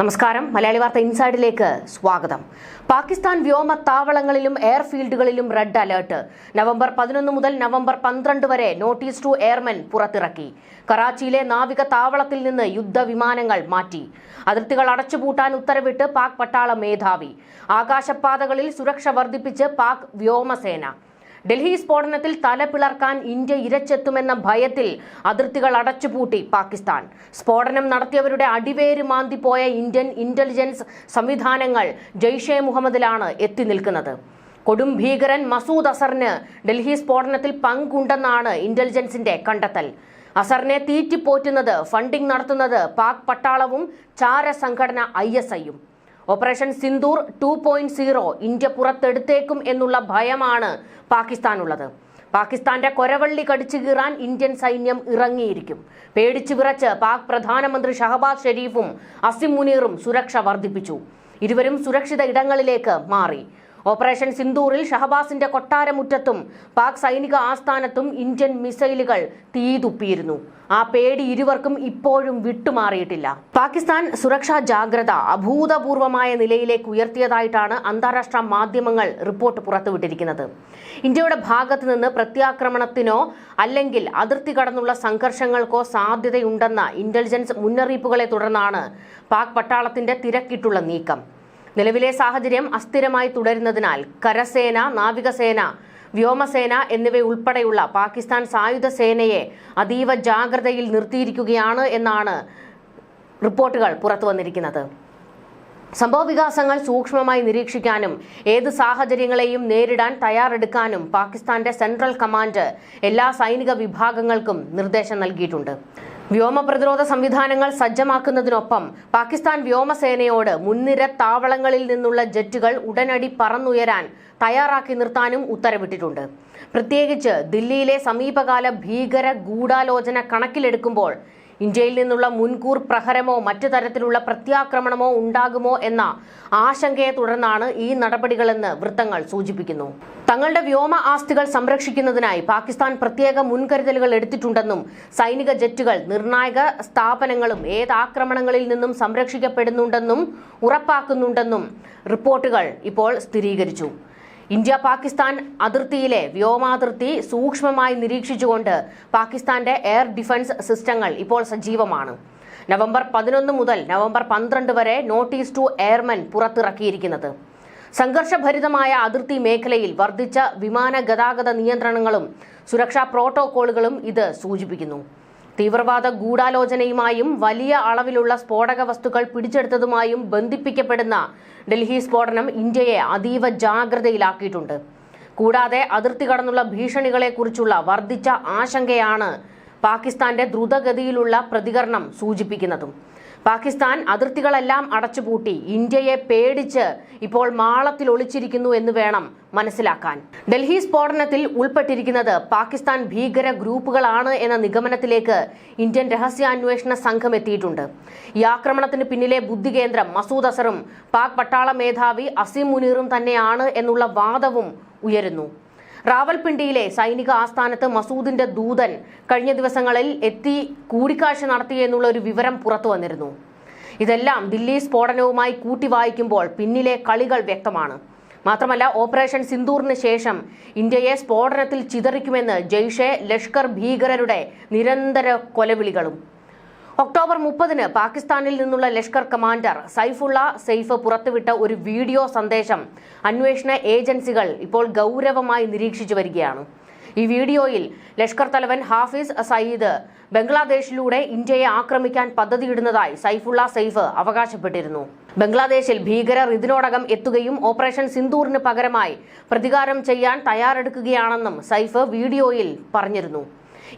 നമസ്കാരം. മലയാളി വാർത്ത ഇൻസൈഡിലേക്ക് സ്വാഗതം. പാകിസ്ഥാൻ വ്യോമ താവളങ്ങളിലും എയർഫീൽഡുകളിലും റെഡ് അലേർട്ട്. നവംബർ പതിനൊന്ന് മുതൽ നവംബർ പന്ത്രണ്ട് വരെ നോട്ടീസ് ടു എയർമെൻ പുറത്തിറക്കി. കറാച്ചിയിലെ നാവിക താവളത്തിൽ നിന്ന് യുദ്ധവിമാനങ്ങൾ മാറ്റി. അതിർത്തികൾ അടച്ചുപൂട്ടാൻ ഉത്തരവിട്ട് പാക് പട്ടാള മേധാവി. ആകാശപാതകളിൽ സുരക്ഷ വർദ്ധിപ്പിച്ച് പാക് വ്യോമസേന. ഡൽഹി സ്ഫോടനത്തിൽ തല പിളർക്കാൻ ഇന്ത്യ ഇരച്ചെത്തുമെന്ന ഭയത്തിൽ അതിർത്തികൾ അടച്ചുപൂട്ടി പാകിസ്ഥാൻ. സ്ഫോടനം നടത്തിയവരുടെ അടിവേര് മാന്തിപ്പോയ ഇന്ത്യൻ ഇന്റലിജൻസ് സംവിധാനങ്ങൾ ജെയ്ഷെ മുഹമ്മദിലാണ് എത്തി നിൽക്കുന്നത്. കൊടും ഭീകരൻ മസൂദ് അസറിന് ഡൽഹി സ്ഫോടനത്തിൽ പങ്കുണ്ടെന്നാണ് ഇന്റലിജൻസിന്റെ കണ്ടെത്തൽ. അസറിനെ തീറ്റിപ്പോറ്റുന്നത് ഫണ്ടിംഗ് നടത്തുന്നത് പാക് പട്ടാളവും ചാര സംഘടന ഐ എസ് ഐയും operation Sindoor two point zero India പുറത്തെടുത്തേക്കും എന്നുള്ള ഭയമാണ് പാകിസ്ഥാനുള്ളത്. പാകിസ്ഥാന്റെ കൊരവള്ളി കടിച്ചു കീറാൻ ഇന്ത്യൻ സൈന്യം ഇറങ്ങിയിരിക്കും. പേടിച്ചു വിറച്ച് പാക് പ്രധാനമന്ത്രി ഷഹബാസ് ഷെരീഫും അസിം മുനീറും സുരക്ഷ വർദ്ധിപ്പിച്ചു. ഇരുവരും സുരക്ഷിത ഇടങ്ങളിലേക്ക് മാറി. ഓപ്പറേഷൻ സിന്ദൂറിൽ ഷഹബാസിന്റെ കൊട്ടാരമുറ്റത്തും പാക് സൈനിക ആസ്ഥാനത്തും ഇന്ത്യൻ മിസൈലുകൾ തീതുപ്പിയിരുന്നു. ആ പേടി ഇരുവർക്കും ഇപ്പോഴും വിട്ടുമാറിയിട്ടില്ല. പാകിസ്ഥാൻ സുരക്ഷാ ജാഗ്രത അഭൂതപൂർവമായ നിലയിലേക്ക് ഉയർത്തിയതായിട്ടാണ് അന്താരാഷ്ട്ര മാധ്യമങ്ങൾ റിപ്പോർട്ട് പുറത്തുവിട്ടിരിക്കുന്നത്. ഇന്ത്യയുടെ ഭാഗത്തു നിന്ന് പ്രത്യാക്രമണത്തിനോ അല്ലെങ്കിൽ അതിർത്തി കടന്നുള്ള സംഘർഷങ്ങൾക്കോ സാധ്യതയുണ്ടെന്ന ഇന്റലിജൻസ് മുന്നറിയിപ്പുകളെ തുടർന്നാണ് പാക് പട്ടാളത്തിന്റെ തിരക്കിട്ടുള്ള നീക്കം. നിലവിലെ സാഹചര്യം അസ്ഥിരമായി തുടരുന്നതിനാൽ കരസേന നാവികസേന വ്യോമസേന എന്നിവയുൾപ്പെടെയുള്ള പാകിസ്ഥാൻ സായുധ സേനയെ അതീവ ജാഗ്രതയിൽ നിർത്തിയിരിക്കുകയാണ് എന്നാണ് റിപ്പോർട്ടുകൾ പുറത്തു വന്നിരിക്കുന്നത്. സംഭവ വികാസങ്ങൾ സൂക്ഷ്മമായി നിരീക്ഷിക്കാനും ഏത് സാഹചര്യങ്ങളെയും നേരിടാൻ തയ്യാറെടുക്കാനും പാകിസ്ഥാന്റെ സെൻട്രൽ കമാൻഡ് എല്ലാ സൈനിക വിഭാഗങ്ങൾക്കും നിർദ്ദേശം നൽകിയിട്ടുണ്ട്. വ്യോമ പ്രതിരോധ സംവിധാനങ്ങൾ സജ്ജമാക്കുന്നതിനൊപ്പം പാകിസ്ഥാൻ വ്യോമസേനയോട് മുൻനിര താവളങ്ങളിൽ നിന്നുള്ള ജെറ്റുകൾ ഉടനടി പറന്നുയരാൻ തയ്യാറാക്കി നിർത്താനും ഉത്തരവിട്ടിട്ടുണ്ട്. പ്രത്യേകിച്ച് ദില്ലിയിലെ സമീപകാല ഭീകര ഗൂഢാലോചന കണക്കിലെടുക്കുമ്പോൾ ഇന്ത്യയിൽ നിന്നുള്ള മുൻകൂർ പ്രഹരമോ മറ്റു തരത്തിലുള്ള പ്രത്യാക്രമണമോ ഉണ്ടാകുമോ എന്ന ആശങ്കയെ തുടർന്നാണ് ഈ നടപടികളെന്ന് വൃത്തങ്ങൾ സൂചിപ്പിക്കുന്നു. തങ്ങളുടെ വ്യോമ ആസ്തികൾ സംരക്ഷിക്കുന്നതിനായി പാകിസ്ഥാൻ പ്രത്യേക മുൻകരുതലുകൾ എടുത്തിട്ടുണ്ടെന്നും സൈനിക ജെറ്റുകൾ നിർണായക സ്ഥാപനങ്ങളും ഏത് ആക്രമണങ്ങളിൽ നിന്നും സംരക്ഷിക്കപ്പെടുന്നുണ്ടെന്നും ഉറപ്പാക്കുന്നുണ്ടെന്നും റിപ്പോർട്ടുകൾ ഇപ്പോൾ സ്ഥിരീകരിച്ചു. ഇന്ത്യ പാകിസ്ഥാൻ അതിർത്തിയിലെ വ്യോമാതിർത്തി സൂക്ഷ്മമായി നിരീക്ഷിച്ചുകൊണ്ട് പാകിസ്ഥാന്റെ എയർ ഡിഫൻസ് സിസ്റ്റങ്ങൾ ഇപ്പോൾ സജീവമാണ്. നവംബർ പതിനൊന്ന് മുതൽ നവംബർ പന്ത്രണ്ട് വരെ നോട്ടീസ് ടു എയർമെൻ പുറത്തിറക്കിയിരിക്കുന്നത്. സംഘർഷഭരിതമായ അതിർത്തി മേഖലയിൽ വർദ്ധിച്ച വിമാന ഗതാഗത നിയന്ത്രണങ്ങളും സുരക്ഷാ പ്രോട്ടോകോളുകളും ഇത് സൂചിപ്പിക്കുന്നു. തീവ്രവാദ ഗൂഢാലോചനയുമായും വലിയ അളവിലുള്ള സ്ഫോടക വസ്തുക്കൾ പിടിച്ചെടുത്തതുമായും ബന്ധിപ്പിക്കപ്പെടുന്ന ഡൽഹി സ്ഫോടനം ഇന്ത്യയെ അതീവ ജാഗ്രതയിലാക്കിയിട്ടുണ്ട്. കൂടാതെ അതിർത്തി കടന്നുള്ള ഭീഷണികളെക്കുറിച്ചുള്ള വർദ്ധിച്ച ആശങ്കയാണ് പാകിസ്ഥാന്റെ ദ്രുതഗതിയിലുള്ള പ്രതികരണം സൂചിപ്പിക്കുന്നതും. പാകിസ്ഥാൻ അതിർത്തികളെല്ലാം അടച്ചുപൂട്ടി. ഇന്ത്യയെ പേടിച്ച് ഇപ്പോൾ മാളത്തിൽ ഒളിച്ചിരിക്കുന്നു എന്ന് വേണം മനസ്സിലാക്കാൻ. ഡൽഹി സ്ഫോടനത്തിൽ ഉൾപ്പെട്ടിരിക്കുന്നത് പാകിസ്ഥാൻ ഭീകര ഗ്രൂപ്പുകളാണ് എന്ന നിഗമനത്തിലേക്ക് ഇന്ത്യൻ രഹസ്യാന്വേഷണ സംഘം എത്തിയിട്ടുണ്ട്. ഈ ആക്രമണത്തിന് പിന്നിലെ ബുദ്ധികേന്ദ്രം മസൂദ് അസറും പാക് പട്ടാള മേധാവി അസീം മുനീറും തന്നെയാണ് എന്നുള്ള വാദവും ഉയരുന്നു. റാവൽപിണ്ടിയിലെ സൈനിക ആസ്ഥാനത്ത് മസൂദിന്റെ ദൂതൻ കഴിഞ്ഞ ദിവസങ്ങളിൽ എത്തി കൂടിക്കാഴ്ച നടത്തിയെന്നുള്ള ഒരു വിവരം പുറത്തു വന്നിരുന്നു. ഇതെല്ലാം ദില്ലി സ്ഫോടനവുമായി കൂട്ടി വായിക്കുമ്പോൾ പിന്നിലെ കളികൾ വ്യക്തമാണ്. മാത്രമല്ല ഓപ്പറേഷൻ സിന്ദൂറിന് ശേഷം ഇന്ത്യയെ സ്ഫോടനത്തിൽ ചിതറിക്കുമെന്ന് ജെയ്ഷെ ലഷ്കർ ഭീകരരുടെ നിരന്തര കൊലവിളികളും. ഒക്ടോബർ മുപ്പതിന് പാകിസ്ഥാനിൽ നിന്നുള്ള ലഷ്കർ കമാൻഡർ സൈഫുള്ള സെയ്ഫ് പുറത്തുവിട്ട ഒരു വീഡിയോ സന്ദേശം അന്വേഷണ ഏജൻസികൾ ഇപ്പോൾ ഗൗരവമായി നിരീക്ഷിച്ചു വരികയാണ്. ഈ വീഡിയോയിൽ ലഷ്കർ തലവൻ ഹാഫിസ് സയ്യിദ് ബംഗ്ലാദേശിലൂടെ ഇന്ത്യയെ ആക്രമിക്കാൻ പദ്ധതിയിടുന്നതായി സൈഫുള്ള സെയ്ഫ് അവകാശപ്പെട്ടിരുന്നു. ബംഗ്ലാദേശിൽ ഭീകരർ ഇതിനോടകം എത്തുകയും ഓപ്പറേഷൻ സിന്ദൂറിന് പകരമായി പ്രതികാരം ചെയ്യാൻ തയ്യാറെടുക്കുകയാണെന്നും സൈഫ് വീഡിയോയിൽ പറഞ്ഞിരുന്നു.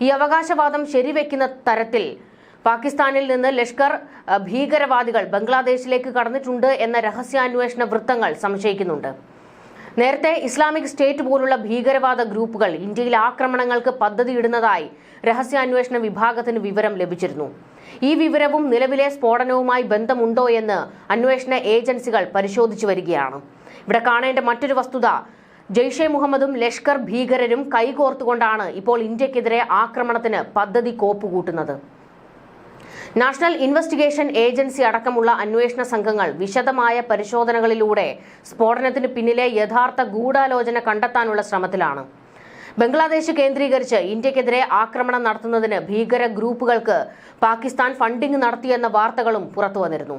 ഈ അവകാശവാദം ശരിവെക്കുന്ന തരത്തിൽ പാകിസ്ഥാനിൽ നിന്ന് ലഷ്കർ ഭീകരവാദികൾ ബംഗ്ലാദേശിലേക്ക് കടന്നിട്ടുണ്ട് എന്ന രഹസ്യാന്വേഷണ വൃത്തങ്ങൾ സംശയിക്കുന്നുണ്ട്. നേരത്തെ ഇസ്ലാമിക് സ്റ്റേറ്റ് പോലുള്ള ഭീകരവാദ ഗ്രൂപ്പുകൾ ഇന്ത്യയിൽ ആക്രമണങ്ങൾക്ക് പദ്ധതിയിടുന്നതായി രഹസ്യാന്വേഷണ വിഭാഗത്തിന് വിവരം ലഭിച്ചിരുന്നു. ഈ വിവരവും നിലവിലെ സ്ഫോടനവുമായി ബന്ധമുണ്ടോ എന്ന് അന്വേഷണ ഏജൻസികൾ പരിശോധിച്ചു വരികയാണ്. ഇവിടെ കാണേണ്ട മറ്റൊരു വസ്തുത ജെയ്ഷെ മുഹമ്മദും ലഷ്കർ ഭീകരരും കൈകോർത്തുകൊണ്ടാണ് ഇപ്പോൾ ഇന്ത്യക്കെതിരെ ആക്രമണത്തിന് പദ്ധതി കോപ്പുകൂട്ടുന്നത്. നാഷണൽ ഇൻവെസ്റ്റിഗേഷൻ ഏജൻസി അടക്കമുള്ള അന്വേഷണ സംഘങ്ങൾ വിശദമായ പരിശോധനകളിലൂടെ സ്ഫോടനത്തിന് പിന്നിലെ യഥാർത്ഥ ഗൂഢാലോചന കണ്ടെത്താനുള്ള ശ്രമത്തിലാണ്. ബംഗ്ലാദേശ് കേന്ദ്രീകരിച്ച് ഇന്ത്യക്കെതിരെ ആക്രമണം നടത്തുന്നതിന് ഭീകര ഗ്രൂപ്പുകൾക്ക് പാകിസ്ഥാൻ ഫണ്ടിംഗ് നടത്തിയെന്ന വാർത്തകളും പുറത്തുവന്നിരുന്നു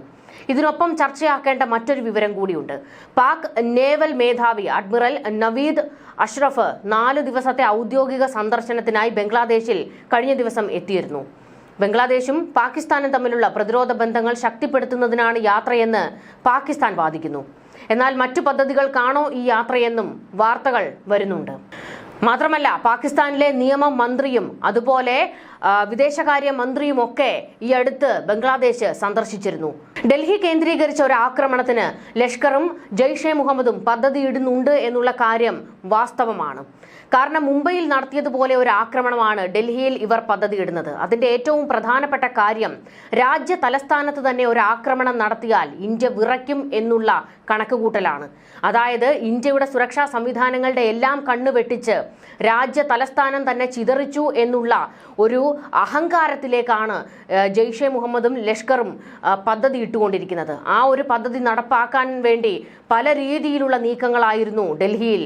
ഇതിനൊപ്പം ചർച്ചയാക്കേണ്ട മറ്റൊരു വിവരം കൂടിയുണ്ട്. പാക് നേവൽ മേധാവി അഡ്മിറൽ നവീദ് അഷ്റഫ് നാല് ദിവസത്തെ ഔദ്യോഗിക സന്ദർശനത്തിനായി ബംഗ്ലാദേശിൽ കഴിഞ്ഞ ദിവസം എത്തിയിരുന്നു. ബംഗ്ലാദേശും പാകിസ്ഥാനും തമ്മിലുള്ള പ്രതിരോധ ബന്ധങ്ങൾ ശക്തിപ്പെടുത്തുന്നതിനാണ് യാത്രയെന്ന് പാകിസ്ഥാൻ വാദിക്കുന്നു. എന്നാൽ മറ്റു പദ്ധതികൾക്കാണോ ഈ യാത്രയെന്നും വാർത്തകൾ വരുന്നുണ്ട്. മാത്രമല്ല പാകിസ്ഥാനിലെ നിയമ മന്ത്രിയും അതുപോലെ വിദേശകാര്യ മന്ത്രിയുമൊക്കെ ഈ അടുത്ത് ബംഗ്ലാദേശ് സന്ദർശിച്ചിരുന്നു. ഡൽഹി കേന്ദ്രീകരിച്ച ഒരു ആക്രമണത്തിന് ലഷ്കറും ജെയ്ഷെ മുഹമ്മദും പദ്ധതിയിടുന്നുണ്ട് എന്നുള്ള കാര്യം വാസ്തവമാണ്. കാരണം മുംബൈയിൽ നടത്തിയതുപോലെ ഒരു ആക്രമണമാണ് ഡൽഹിയിൽ ഇവർ പദ്ധതിയിടുന്നത്. അതിന്റെ ഏറ്റവും പ്രധാനപ്പെട്ട കാര്യം രാജ്യ തലസ്ഥാനത്ത് തന്നെ ഒരു ആക്രമണം നടത്തിയാൽ ഇന്ത്യ വിറയ്ക്കും എന്നുള്ള കണക്കുകൂട്ടലാണ്. അതായത് ഇന്ത്യയുടെ സുരക്ഷാ സംവിധാനങ്ങളുടെ എല്ലാം കണ്ണുവെട്ടിച്ച് രാജ്യ തലസ്ഥാനം തന്നെ ചിതറിച്ചു എന്നുള്ള ഒരു അഹങ്കാരത്തിലേക്കാണ് ജെയ്ഷെ മുഹമ്മദും ലഷ്കറും പദ്ധതി ഇട്ടുകൊണ്ടിരിക്കുന്നത്. ആ ഒരു പദ്ധതി നടപ്പാക്കാൻ വേണ്ടി പല രീതിയിലുള്ള നീക്കങ്ങളായിരുന്നു ഡൽഹിയിൽ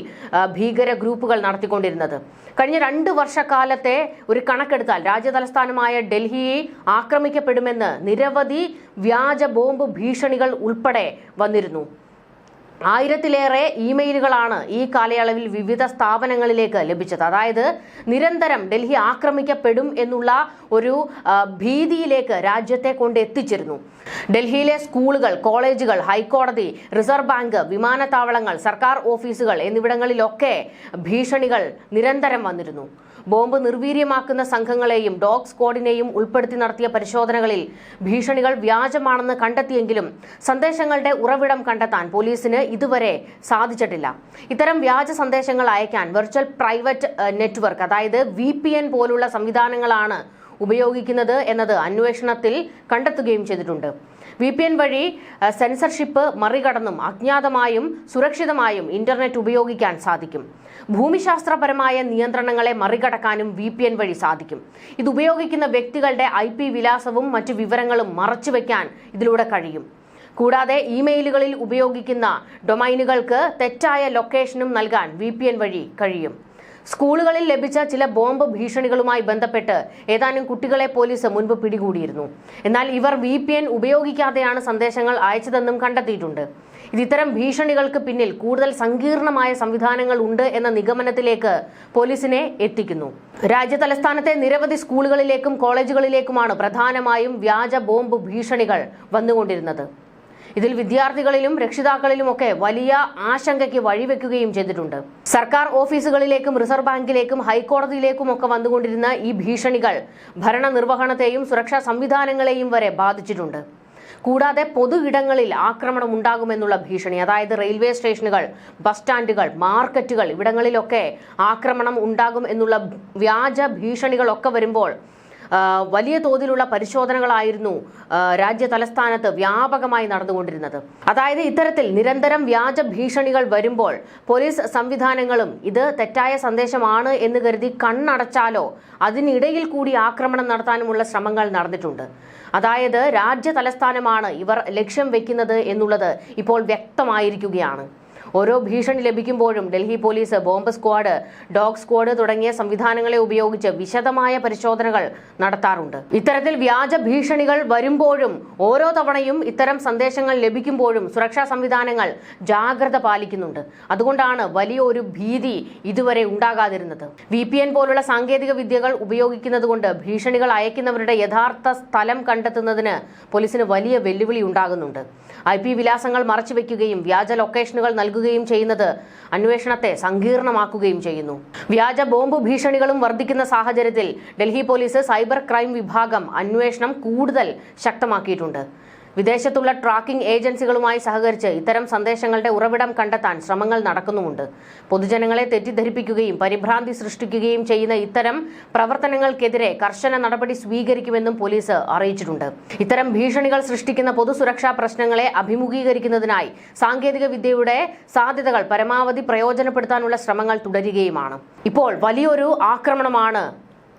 ഭീകര ഗ്രൂപ്പുകൾ നടത്തിക്കൊണ്ടിരുന്നത്. കഴിഞ്ഞ രണ്ട് വർഷക്കാലത്തെ ഒരു കണക്കെടുത്താൽ രാജ്യതലസ്ഥാനമായ ഡൽഹിയെ ആക്രമിക്കപ്പെടുമെന്ന് നിരവധി വ്യാജ ബോംബ് ഭീഷണികൾ ഉൾപ്പെടെ വന്നിരുന്നു. ആയിരത്തിലേറെ ഇമെയിലുകളാണ് ഈ കാലയളവിൽ വിവിധ സ്ഥാപനങ്ങളിലേക്ക് ലഭിച്ചത്. അതായത് നിരന്തരം ഡൽഹി ആക്രമിക്കപ്പെടും എന്നുള്ള ഒരു ഭീതിയിലേക്ക് രാജ്യത്തെ കൊണ്ട് എത്തിച്ചിരുന്നു. ഡൽഹിയിലെ സ്കൂളുകൾ കോളേജുകൾ ഹൈക്കോടതി റിസർവ് ബാങ്ക് വിമാനത്താവളങ്ങൾ സർക്കാർ ഓഫീസുകൾ എന്നിവിടങ്ങളിലൊക്കെ ഭീഷണികൾ നിരന്തരം വന്നിരുന്നു. ബോംബ് നിർവീര്യമാക്കുന്ന സംഘങ്ങളെയും ഡോഗ് സ്ക്വാഡിനെയും ഉൾപ്പെടുത്തി നടത്തിയ പരിശോധനകളിൽ ഭീഷണികൾ വ്യാജമാണെന്ന് കണ്ടെത്തിയെങ്കിലും സന്ദേശങ്ങളുടെ ഉറവിടം കണ്ടെത്താൻ പോലീസിന് ഇതുവരെ സാധിച്ചിട്ടില്ല. ഇത്തരം വ്യാജ സന്ദേശങ്ങൾ അയക്കാൻ വെർച്വൽ പ്രൈവറ്റ് നെറ്റ്വർക്ക് അതായത് വി പോലുള്ള സംവിധാനങ്ങളാണ് ഉപയോഗിക്കുന്നത് എന്നത് അന്വേഷണത്തിൽ കണ്ടെത്തുകയും ചെയ്തിട്ടുണ്ട്. വി പി എൻ വഴി സെൻസർഷിപ്പ് മറികടന്നും അജ്ഞാതമായും സുരക്ഷിതമായും ഇന്റർനെറ്റ് ഉപയോഗിക്കാൻ സാധിക്കും. ഭൂമിശാസ്ത്രപരമായ നിയന്ത്രണങ്ങളെ മറികടക്കാനും വി പി എൻ വഴി സാധിക്കും. ഇത് ഉപയോഗിക്കുന്ന വ്യക്തികളുടെ ഐ പി വിലാസവും മറ്റു വിവരങ്ങളും മറച്ചുവെക്കാൻ ഇതിലൂടെ കഴിയും. കൂടാതെ ഇമെയിലുകളിൽ ഉപയോഗിക്കുന്ന ഡൊമൈനുകൾക്ക് തെറ്റായ ലൊക്കേഷനും നൽകാൻ വി വഴി കഴിയും. സ്കൂളുകളിൽ ലഭിച്ച ചില ബോംബ് ഭീഷണികളുമായി ബന്ധപ്പെട്ട് ഏതാനും കുട്ടികളെ പോലീസ് മുൻപ് പിടികൂടിയിരുന്നു. എന്നാൽ ഇവർ വി ഉപയോഗിക്കാതെയാണ് സന്ദേശങ്ങൾ അയച്ചതെന്നും കണ്ടെത്തിയിട്ടുണ്ട്. ഇത് ഇത്തരം ഭീഷണികൾക്ക് പിന്നിൽ കൂടുതൽ സങ്കീർണമായ സംവിധാനങ്ങൾ ഉണ്ട് എന്ന നിഗമനത്തിലേക്ക് പോലീസിനെ എത്തിക്കുന്നു. രാജ്യതലസ്ഥാനത്തെ നിരവധി സ്കൂളുകളിലേക്കും കോളേജുകളിലേക്കുമാണ് പ്രധാനമായും വ്യാജ ബോംബ് ഭീഷണികൾ വന്നുകൊണ്ടിരുന്നത്. ഇതിൽ വിദ്യാർത്ഥികളിലും രക്ഷിതാക്കളിലുമൊക്കെ വലിയ ആശങ്കയ്ക്ക് വഴിവെക്കുകയും ചെയ്തിട്ടുണ്ട്. സർക്കാർ ഓഫീസുകളിലേക്കും റിസർവ് ബാങ്കിലേക്കും ഹൈക്കോടതിയിലേക്കും ഒക്കെ വന്നുകൊണ്ടിരുന്ന ഈ ഭീഷണികൾ ഭരണനിർവഹണത്തെയും സുരക്ഷാ സംവിധാനങ്ങളെയും വരെ ബാധിച്ചിട്ടുണ്ട്. കൂടാതെ പൊതു ഇടങ്ങളിൽ ആക്രമണം ഉണ്ടാകുമെന്നുള്ള ഭീഷണി അതായത് റെയിൽവേ സ്റ്റേഷനുകൾ ബസ് സ്റ്റാൻഡുകൾ മാർക്കറ്റുകൾ ഇവിടങ്ങളിലൊക്കെ ആക്രമണം ഉണ്ടാകും എന്നുള്ള വ്യാജ ഭീഷണികളൊക്കെ വരുമ്പോൾ വലിയ തോതിലുള്ള പരിശോധനകളായിരുന്നു രാജ്യ തലസ്ഥാനത്ത് വ്യാപകമായി നടന്നുകൊണ്ടിരുന്നത്. അതായത് ഇത്തരത്തിൽ നിരന്തരം വ്യാജ ഭീഷണികൾ വരുമ്പോൾ പോലീസ് സംവിധാനങ്ങളും ഇത് തെറ്റായ സന്ദേശമാണ് എന്ന് കരുതി കണ്ണടച്ചാലോ അതിനിടയിൽ കൂടി ആക്രമണം നടത്താനുമുള്ള ശ്രമങ്ങൾ നടന്നിട്ടുണ്ട്. അതായത് രാജ്യ തലസ്ഥാനമാണ് ഇവർ ലക്ഷ്യം വെക്കുന്നത് എന്നുള്ളത് ഇപ്പോൾ വ്യക്തമായിരിക്കുകയാണ്. ഓരോ ഭീഷണി ലഭിക്കുമ്പോഴും Delhi police bomb squad dog squad തുടങ്ങിയ സംവിധാനങ്ങളെ ഉപയോഗിച്ച് വിശദമായ പരിശോധനകൾ നടത്താറുണ്ട്. ഇത്തരത്തിൽ വ്യാജ ഭീഷണികൾ വരുമ്പോഴും ഓരോ തവണയും ഇത്തരം സന്ദേശങ്ങൾ ലഭിക്കുമ്പോഴും സുരക്ഷാ സംവിധാനങ്ങൾ ജാഗ്രത പാലിക്കുന്നുണ്ട്. അതുകൊണ്ടാണ് വലിയ ഒരു ഭീതി ഇതുവരെ ഉണ്ടാകാതിരുന്നത്. വി പി എൻ പോലുള്ള സാങ്കേതിക വിദ്യകൾ ഉപയോഗിക്കുന്നതുകൊണ്ട് ഭീഷണികൾ അയക്കുന്നവരുടെ യഥാർത്ഥ സ്ഥലം കണ്ടെത്തുന്നതിന് പോലീസിന് വലിയ വെല്ലുവിളി ഉണ്ടാകുന്നുണ്ട്. ഐ പി വിലാസങ്ങൾ മറച്ചുവെക്കുകയും വ്യാജ ലൊക്കേഷനുകൾ നൽകുകയും ചെയ്യുന്നത്. അന്വേഷണത്തെ സങ്കീർണമാക്കുകയും ചെയ്യുന്നു. വ്യാജ ബോംബ് ഭീഷണികളും വർദ്ധിക്കുന്ന സാഹചര്യത്തിൽ ഡൽഹി പോലീസ് സൈബർ ക്രൈം വിഭാഗം അന്വേഷണം കൂടുതൽ ശക്തമാക്കിയിട്ടുണ്ട്. വിദേശത്തുള്ള ട്രാക്കിംഗ് ഏജൻസികളുമായി സഹകരിച്ച് ഇത്തരം സന്ദേശങ്ങളുടെ ഉറവിടം കണ്ടെത്താൻ ശ്രമങ്ങൾ നടക്കുന്നുമുണ്ട്. പൊതുജനങ്ങളെ തെറ്റിദ്ധരിപ്പിക്കുകയും പരിഭ്രാന്തി സൃഷ്ടിക്കുകയും ചെയ്യുന്ന ഇത്തരം പ്രവർത്തനങ്ങൾക്കെതിരെ കർശന നടപടി സ്വീകരിക്കുമെന്നും പോലീസ് അറിയിച്ചിട്ടുണ്ട്. ഇത്തരം ഭീഷണികൾ സൃഷ്ടിക്കുന്ന പൊതുസുരക്ഷാ പ്രശ്നങ്ങളെ അഭിമുഖീകരിക്കുന്നതിനായി സാങ്കേതിക വിദ്യയുടെ സാധ്യതകൾ പരമാവധി പ്രയോജനപ്പെടുത്താനുള്ള ശ്രമങ്ങൾ തുടരുകയുമാണ്. ഇപ്പോൾ വലിയൊരു ആക്രമണമാണ്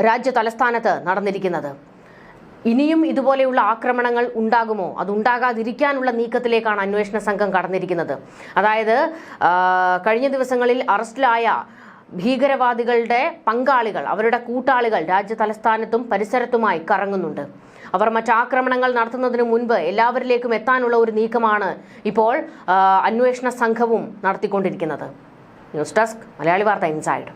രാജ്യ തലസ്ഥാനത്ത് നടന്നിരിക്കുന്നത്. ഇനിയും ഇതുപോലെയുള്ള ആക്രമണങ്ങൾ ഉണ്ടാകുമോ? അതുണ്ടാകാതിരിക്കാനുള്ള നീക്കത്തിലേക്കാണ് അന്വേഷണ സംഘം കടന്നിരിക്കുന്നത്. അതായത് കഴിഞ്ഞ ദിവസങ്ങളിൽ അറസ്റ്റിലായ ഭീകരവാദികളുടെ പങ്കാളികൾ അവരുടെ കൂട്ടാളികൾ രാജ്യ തലസ്ഥാനത്തും പരിസരത്തുമായി കറങ്ങുന്നുണ്ട്. അവർ മറ്റാക്രമണങ്ങൾ നടത്തുന്നതിന് മുൻപ് എല്ലാവരിലേക്കും എത്താനുള്ള ഒരു നീക്കമാണ് ഇപ്പോൾ അന്വേഷണ സംഘവും നടത്തിക്കൊണ്ടിരിക്കുന്നത്. ന്യൂസ് ഡെസ്ക് മലയാളി വാർത്ത ഇൻസൈഡ്.